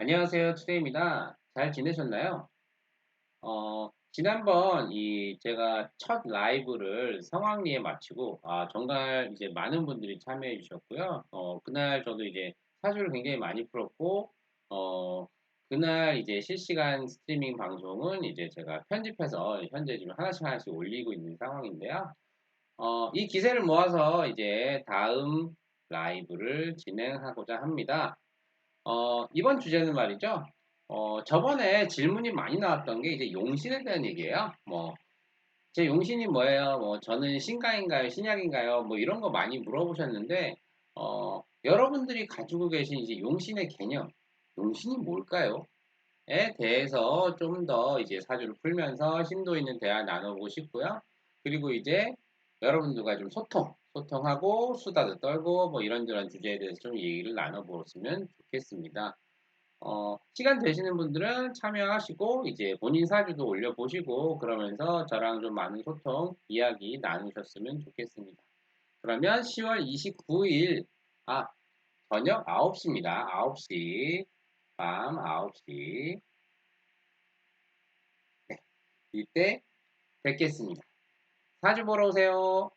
안녕하세요. 투데이입니다. 잘 지내셨나요? 어, 지난번 이 제가 첫 라이브를 성황리에 마치고, 아, 정말 이제 많은 분들이 참여해 주셨고요. 어, 그날 저도 이제 사주를 굉장히 많이 풀었고, 어, 그날 이제 실시간 스트리밍 방송은 이제 제가 편집해서 현재 지금 하나씩 하나씩 올리고 있는 상황인데요. 어, 이 기세를 모아서 이제 다음 라이브를 진행하고자 합니다. 어, 이번 주제는 말이죠. 어, 저번에 질문이 많이 나왔던 게 이제 용신에 대한 얘기예요. 뭐, 제 용신이 뭐예요? 뭐, 저는 신가인가요? 신약인가요? 뭐, 이런 거 많이 물어보셨는데, 어, 여러분들이 가지고 계신 이제 용신의 개념, 용신이 뭘까요? 에 대해서 좀 더 이제 사주를 풀면서 심도 있는 대화 나눠보고 싶고요. 그리고 이제 여러분들과 좀 소통, 소통하고 수다도 떨고 뭐 이런저런 주제에 대해서 좀 얘기를 나눠보았으면 좋겠습니다. 어, 시간 되시는 분들은 참여하시고 이제 본인 사주도 올려보시고 그러면서 저랑 좀 많은 소통, 이야기 나누셨으면 좋겠습니다. 그러면 10월 29일, 아, 저녁 9시입니다. 9시, 밤 9시. 네, 이때 뵙겠습니다. 사주 보러 오세요.